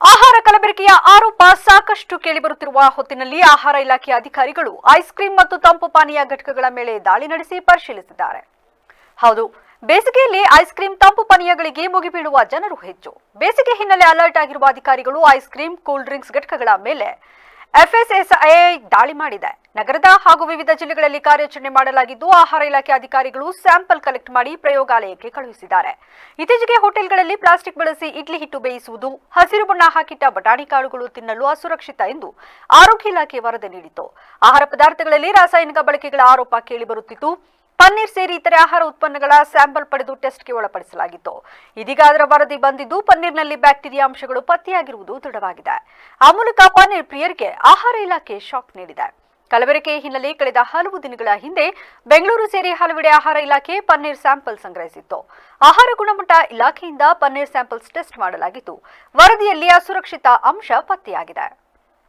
ಆಹಾರ ಕಲಬೆರಕೆಯ ಆರೋಪ ಸಾಕಷ್ಟು ಕೇಳಿಬರುತ್ತಿರುವ ಹೊತ್ತಿನಲ್ಲಿ ಆಹಾರ ಇಲಾಖೆಯ ಅಧಿಕಾರಿಗಳು ಐಸ್ ಕ್ರೀಂ ಮತ್ತು ತಂಪು ಪಾನೀಯ ಘಟಕಗಳ ಮೇಲೆ ದಾಳಿ ನಡೆಸಿ ಪರಿಶೀಲಿಸಿದ್ದಾರೆ. ಹೌದು, ಬೇಸಿಗೆಯಲ್ಲಿ ಐಸ್ ಕ್ರೀಂ ತಂಪು ಪಾನೀಯಗಳಿಗೆ ಮುಗಿಬೀಳುವ ಜನರು ಹೆಚ್ಚು. ಬೇಸಿಗೆ ಹಿನ್ನೆಲೆ ಅಲರ್ಟ್ ಆಗಿರುವ ಅಧಿಕಾರಿಗಳು ಐಸ್ ಕ್ರೀಂ, ಕೂಲ್ ಡ್ರಿಂಕ್ಸ್ ಘಟಕಗಳ ಮೇಲೆ ಎಫ್ಎಸ್ಎಸ್ಐ ದಾಳಿ ಮಾಡಿದೆ. ನಗರದ ಹಾಗೂ ವಿವಿಧ ಜಿಲ್ಲೆಗಳಲ್ಲಿ ಕಾರ್ಯಾಚರಣೆ ಮಾಡಲಾಗಿದ್ದು, ಆಹಾರ ಇಲಾಖೆ ಅಧಿಕಾರಿಗಳು ಸ್ಯಾಂಪಲ್ ಕಲೆಕ್ಟ್ ಮಾಡಿ ಪ್ರಯೋಗಾಲಯಕ್ಕೆ ಕಳುಹಿಸಿದ್ದಾರೆ. ಇತ್ತೀಚೆಗೆ ಹೋಟೆಲ್ಗಳಲ್ಲಿ ಪ್ಲಾಸ್ಟಿಕ್ ಬಳಸಿ ಇಡ್ಲಿ ಹಿಟ್ಟು ಬೇಯಿಸುವುದು, ಹಸಿರು ಬಣ್ಣ ಹಾಕಿಟ್ಟ ಬಟಾಣಿ ಕಾಳುಗಳು ತಿನ್ನಲು ಅಸುರಕ್ಷಿತ ಎಂದು ಆರೋಗ್ಯ ಇಲಾಖೆ ವರದಿ ನೀಡಿತು ಆಹಾರ ಪದಾರ್ಥಗಳಲ್ಲಿ ರಾಸಾಯನಿಕ ಬಳಕೆಗಳ ಆರೋಪ ಕೇಳಿಬರುತ್ತಿದ್ದು ಪನ್ನೀರ್ ಸೇರಿ ಇತರೆ ಆಹಾರ ಉತ್ಪನ್ನಗಳ ಸ್ಯಾಂಪಲ್ ಪಡೆದು ಟೆಸ್ಟ್ಗೆ ಒಳಪಡಿಸಲಾಗಿತ್ತು. ಇದೀಗ ಅದರ ವರದಿ ಬಂದಿದ್ದು ಪನ್ನೀರ್ನಲ್ಲಿ ಬ್ಯಾಕ್ಟೀರಿಯಾ ಅಂಶಗಳು ಪತ್ತೆಯಾಗಿರುವುದು ದೃಢವಾಗಿದೆ. ಆ ಮೂಲಕ ಪನ್ನೀರ್ ಪ್ರಿಯರಿಗೆ ಆಹಾರ ಇಲಾಖೆ ಶಾಕ್ ನೀಡಿದೆ. ಕಲಬೆರಕೆ ಹಿನ್ನೆಲೆ ಕಳೆದ ಹಲವು ದಿನಗಳ ಹಿಂದೆ ಬೆಂಗಳೂರು ಸೇರಿ ಹಲವೆಡೆ ಆಹಾರ ಇಲಾಖೆ ಪನ್ನೀರ್ ಸ್ಯಾಂಪಲ್ ಸಂಗ್ರಹಿಸಿತ್ತು. ಆಹಾರ ಗುಣಮಟ್ಟ ಇಲಾಖೆಯಿಂದ ಪನ್ನೀರ್ ಸ್ಯಾಂಪಲ್ಸ್ ಟೆಸ್ಟ್ ಮಾಡಲಾಗಿತ್ತು. ವರದಿಯಲ್ಲಿ ಅಸುರಕ್ಷಿತ ಅಂಶ ಪತ್ತೆಯಾಗಿದೆ.